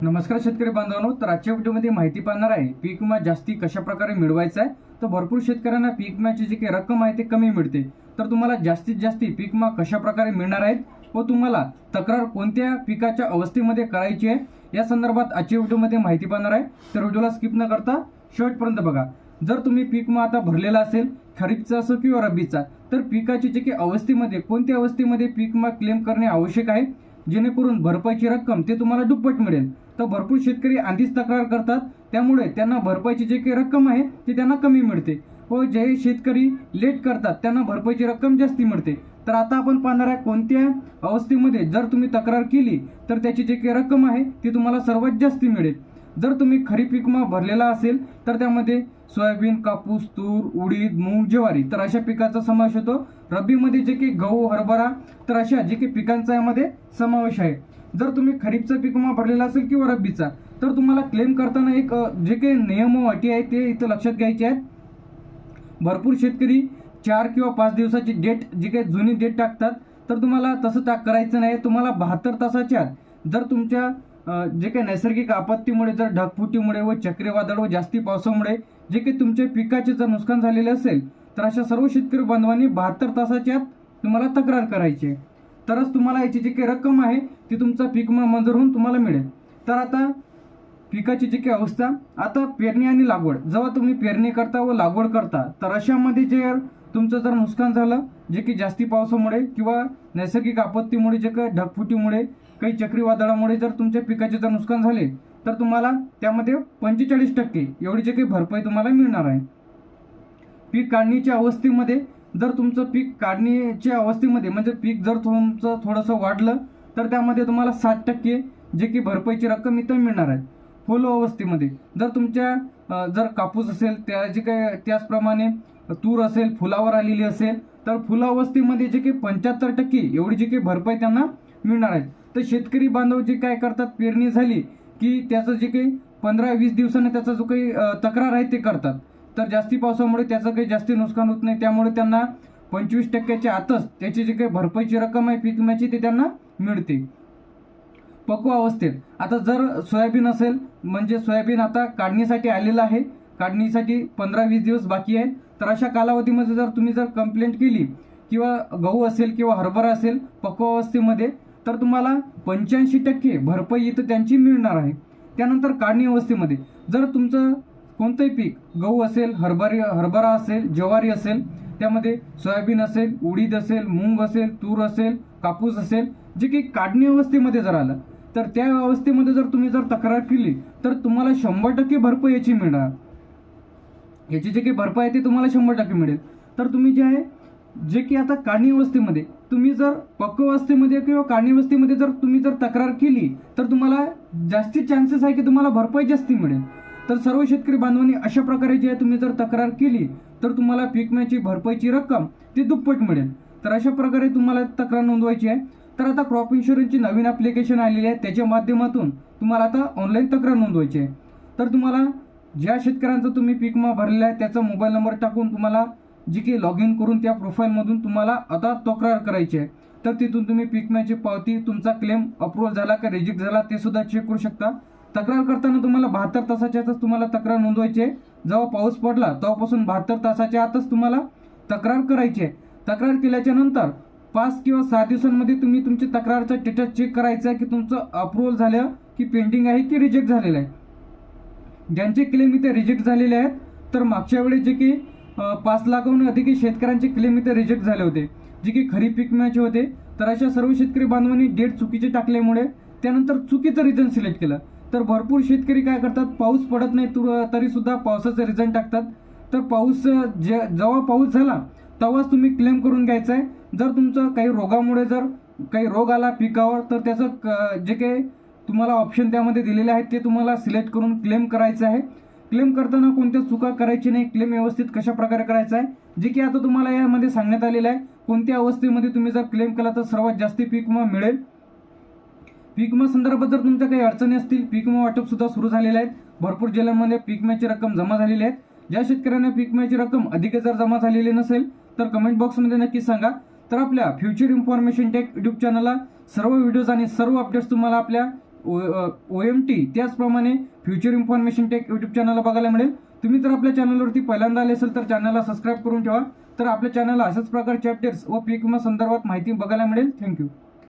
नमस्कार शेतकरी बांधवांनो तर आजच्या व्हिडिओमध्ये माहिती पाहणार आहे पीक विमा जास्ती कशा प्रकारे मिळवायचा आहे? तर भरपूर शेतकऱ्यांना पीक विम्याची जी काही रक्कम आहे ते कमी मिळते. तर तुम्हाला जास्तीत जास्त पीक विमा कशा प्रकारे मिळणार आहेत? व तुम्हाला तक्रार कोणत्या पिकाच्या अवस्थेमध्ये करायची आहे? या संदर्भात आजच्या व्हिडिओमध्ये माहिती पाहणार आहे. तर व्हिडिओला स्किप न करता शेवटपर्यंत बघा. जर तुम्ही पीक विमा आता भरलेला असेल खरीपचा असो किंवा रब्बीचा तर पिकाची जे काही अवस्थेमध्ये कोणत्या अवस्थेमध्ये पीक विमा क्लेम करणे आवश्यक आहे? जेणेकरून भरपाईची रक्कम ते तुम्हाला दुप्पट मिळेल. तर भरपूर शेतकरी आधीच तक्रार करतात. त्यामुळे त्यांना भरपाईची जे काही रक्कम आहे ती त्यांना कमी मिळते. व जे शेतकरी लेट करतात त्यांना भरपाईची रक्कम जास्ती मिळते. तर आता आपण पाहणार आहे कोणत्या अवस्थेमध्ये जर तुम्ही तक्रार केली तर त्याची जे काही रक्कम आहे ती तुम्हाला सर्वात जास्ती मिळेल. जर तुम्ही खरीप पिकमा विमा भरलेला असेल तर त्यामध्ये सोयाबीन कापूस तूर उडीद मूग ज्वारी तर अशा पिकाचा समावेश होतो. रब्बीमध्ये जे काही गहू हरभरा तर अशा जे काही पिकांचा यामध्ये समावेश आहे. जर तुम्ही खरीपचा पीक विमा भरलेला असेल किंवा रब्बीचा तर तुम्हाला क्लेम करताना एक जे काही नियम व अटी आहे ते इथं लक्षात घ्यायचे आहेत. भरपूर शेतकरी चार किंवा पाच दिवसाची डेट जी काही जुनी डेट टाकतात तर तुम्हाला तसं टाक करायचं नाही. तुम्हाला बहात्तर तासाच्या आत जर तुमच्या जे काही नैसर्गिक आपत्तीमुळे जर ढगफुटीमुळे व चक्रीवादळ व जास्ती पावसामुळे जे काही तुमच्या पिकाचे जर नुकसान झालेले असेल तर अशा सर्व शेतकरी बांधवांनी बहात्तर तासाच्या आत तुम्हाला तक्रार करायची आहे. तरच तुम्हाला याची जी काही रक्कम आहे ती तुमचा पीक विमा मंजूर होऊन तुम्हाला मिळेल. तर आता पिकाची जी काही अवस्था आता पेरणी आणि लागवड. जेव्हा तुम्ही पेरणी करता व लागवड करता तर अशामध्ये जे तुमचं जर नुकसान झालं जे की जास्ती पावसामुळे किंवा नैसर्गिक आपत्तीमुळे जे काही ढगफुटीमुळे काही चक्रीवादळामुळे जर तुमच्या पिकाचे जर नुकसान झाले तर तुम्हाला त्यामध्ये पंचेचाळीस टक्के एवढी जे काही भरपाई तुम्हाला मिळणार आहे. पीक काढणीच्या अवस्थेमध्ये जर तुमचं पीक काढणीच्या अवस्थेमध्ये म्हणजे पीक जर तुमचं थोडंसं वाढलं तर त्यामध्ये तुम्हाला साठ टक्के जे की भरपाईची रक्कम इथं मिळणार आहे. फुल अवस्थेमध्ये जर तुमच्या जर कापूस असेल त्या जे काही त्याचप्रमाणे तूर असेल फुलावर आलेली असेल तर फुलावस्थेमध्ये जे काही पंच्याहत्तर टक्के एवढी जी काही भरपाई त्यांना मिळणार आहे. तर शेतकरी बांधव जे काय करतात पेरणी झाली की त्याचं जे काही पंधरा वीस दिवसाने त्याचा जो काही तक्रार आहे ते करतात. तर जास्ती पावसामुळे त्याचं काही जास्ती नुकसान होत नाही. त्यामुळे त्यांना पंचवीस टक्क्याच्या आतच त्याची जी काही भरपाईची रक्कम आहे पीक विम्याची ती त्यांना मिळते. पक्व अवस्थेत. आता जर सोयाबीन असेल म्हणजे सोयाबीन आता काढणीसाठी आलेलं आहे. काढणीसाठी पंधरा वीस दिवस बाकी आहे तर अशा कालावधीमध्ये जर तुम्ही जर कंप्लेंट केली किंवा गहू असेल किंवा हरभरा असेल पक्व अवस्थेमध्ये तर तुम्हाला पंच्याऐंशी टक्के भरपाई इथं त्यांची मिळणार आहे. त्यानंतर काढणी अवस्थेमध्ये जर तुमचं कोणतंही पीक गहू असेल हरभरी हरभरा असेल ज्वारी असेल त्यामध्ये सोयाबीन असेल उडीद असेल मूग असेल तूर असेल कापूस असेल जे काही काढणी अवस्थेमध्ये जर आलं तर त्या अवस्थेमध्ये जर तुम्ही जर तक्रार केली तर तुम्हाला शंभर टक्के भरपाई याची मिळणार. याची जे काही भरपाई आहे ते तुम्हाला शंभर टक्के मिळेल. तर तुम्ही जे आहे जे की आता काढणीवस्थेमध्ये तुम्ही जर पक्ववस्थेमध्ये किंवा काढणीवस्थेमध्ये जर तुम्ही जर तक्रार केली तर तुम्हाला जास्ती चान्सेस आहे की तुम्हाला भरपाई जास्ती मिळेल. तर सर्व शेतकरी बांधवांनी अशा प्रकारे जे आहे तुम्ही जर तक्रार केली तर तुम्हाला पीक विम्याची भरपाईची रक्कम ती दुप्पट मिळेल. तर अशा प्रकारे तुम्हाला तक्रार नोंदवायची आहे. तर आता क्रॉप इन्शुरन्सची नवीन ॲप्लिकेशन आलेली आहे. त्याच्या माध्यमातून तुम्हाला आता ऑनलाईन तक्रार नोंदवायची आहे. तर तुम्हाला ज्या शेतकऱ्यांचा तुम्ही पीक विमा भरलेला आहे त्याचा मोबाईल नंबर टाकून तुम्हाला जी की लॉग इन करून त्या प्रोफाईलमधून तुम्हाला आता तक्रार करायची आहे. तर तिथून तुम्ही पीक पावती तुमचा क्लेम अप्रूव्हल झाला का रिजेक्ट झाला ते सुद्धा चेक करू शकता. तक्रार करताना तुम्हाला बहात्तर तासाच्या आतच तुम्हाला तक्रार नोंदवायची आहे. जेव्हा पाऊस पडला तेव्हापासून बहात्तर तासाच्या आतच तुम्हाला तक्रार करायची आहे. तक्रार केल्याच्यानंतर पाच किंवा सहा दिवसांमध्ये तुम्ही तुमची तक्रारचा स्टेटस चेक करायचा आहे की तुमचं अप्रूव्हल झालं की पेंडिंग आहे की रिजेक्ट झालेलं आहे. ज्यांचे क्लेम इथे रिजेक्ट झालेले आहेत तर मागच्या वेळेस जे की पाच लाखाहून अधिक शेतकऱ्यांचे क्लेम इथे रिजेक्ट झाले होते. जे की खरीप पीक विम्याचे होते. तर अशा सर्व शेतकरी बांधवांनी डेट चुकीचे टाकल्यामुळे त्यानंतर चुकीचं रिझन सिलेक्ट केलं. तर भरपूर शेतकरी काय करतात पाऊस पडत नाही तुर- तरीसुद्धा पावसाचं रिझन टाकतात. तर पाऊस जे जेव्हा पाऊस झाला तेव्हाच तुम्ही क्लेम करून घ्यायचं आहे जर तुमचं काही रोगामुळे जर काही रोग आला पिकावर तर त्याचं क- जे काही तुम्हाला ऑप्शन त्यामध्ये दिलेले आहेत ते तुम्हाला सिलेक्ट करून क्लेम करायचं आहे. क्लेम करताना कोणत्या चुका करायची नाही क्लेम व्यवस्थित कशा प्रकारे करायचा आहे? जे की आता तुम्हाला यामध्ये सांगण्यात आलेलं आहे कोणत्या अवस्थेमध्ये तुम्ही जर क्लेम केला तर सर्वात जास्त पीक विमा मिळेल. पीक विमा संदर्भात जर तुमच्या काही अडचणी असतील पीक विमा वाटप सुद्धा सुरू झालेले आहेत भरपूर जिल्ह्यांमध्ये पीक विम्याची रक्कम जमा झालेली आहे. ज्या शेतकऱ्यांना पीक विम्याची रक्कम अधिक जर जमा झालेली नसेल तर कमेंट बॉक्समध्ये नक्की सांगा. तर आपल्या फ्युचर इन्फॉर्मेशन टेक यूट्यूब चॅनलला सर्व व्हिडिओज आणि सर्व अपडेट्स तुम्हाला आपल्या ओ एम टी त्याचप्रमाणे फ्युचर इन्फॉर्मेशन टेक यूट्यूब चॅनलला बघायला मिळेल. तुम्ही जर आपल्या चॅनलवरती पहिल्यांदा आले असेल तर चॅनलला सबस्क्राईब करून ठेवा. तर आपल्या चॅनलला अशाच प्रकारचे अपडेट्स व पीक विमा संदर्भात माहिती बघायला मिळेल. थँक्यू